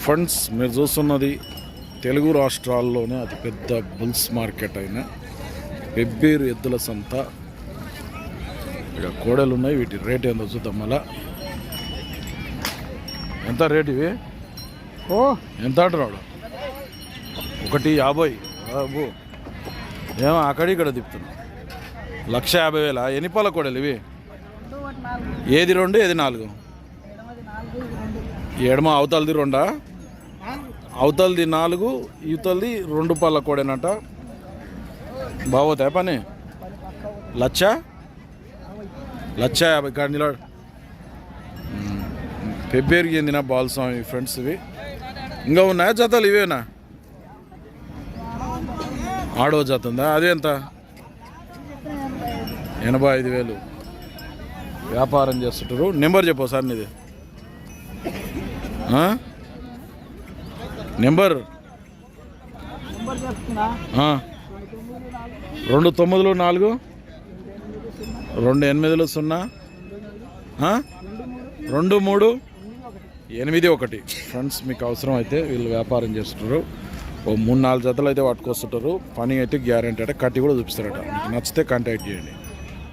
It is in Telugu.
ఫండ్స్ మీరు చూస్తున్నది తెలుగు రాష్ట్రాల్లోనే అతిపెద్ద బుల్స్ మార్కెట్ అయిన పెబ్బేరు ఎద్దుల సంత. ఇక కోడలు ఉన్నాయి వీటి రేట్ ఏందో చూద్దాం మళ్ళా. ఎంత రేట్ ఇవి? ఓ. ఎంత అంటున్నాడు ఒకటి యాభై. బాబు ఏమో అక్కడ ఇక్కడ తిప్పుతున్నా. లక్ష యాభై వేల. ఎన్ని పాల కోడలు ఇవి? ఏది రెండు ఏది నాలుగు? ఏడమ అవతలది రెండా? అవతలది నాలుగు ఇవతలది రెండు పళ్ళ కోడేనట. బాగోతాయి పని? లచ్చ? లచ్చ యాభై కాడ నిలబడు ఫిబ్రవరికి చెందిన బాలస్వామి ఫ్రెండ్స్ ఇవి. ఇంకా ఉన్నాయా జతలు? ఇవేనా? ఆడో జత ఉందా? అదే ఎనభై ఐదు వేలు. వ్యాపారం చేస్తుంటారు. నెంబర్ చెప్పు సార్ నీది. నెంబర్? రెండు తొమ్మిదిలో నాలుగు రెండు ఎనిమిదిలో సున్నా రెండు మూడు ఎనిమిది ఒకటి. ఫ్రెండ్స్ మీకు అవసరం అయితే వీళ్ళు వ్యాపారం చేస్తుంటారు. ఓ మూడు నాలుగు జతలు అయితే పట్టుకొస్తుంటారు. పని అయితే గ్యారంటీ అంటే కట్టి కూడా చూపిస్తారట. మీకు నచ్చితే కాంటాక్ట్ చేయండి.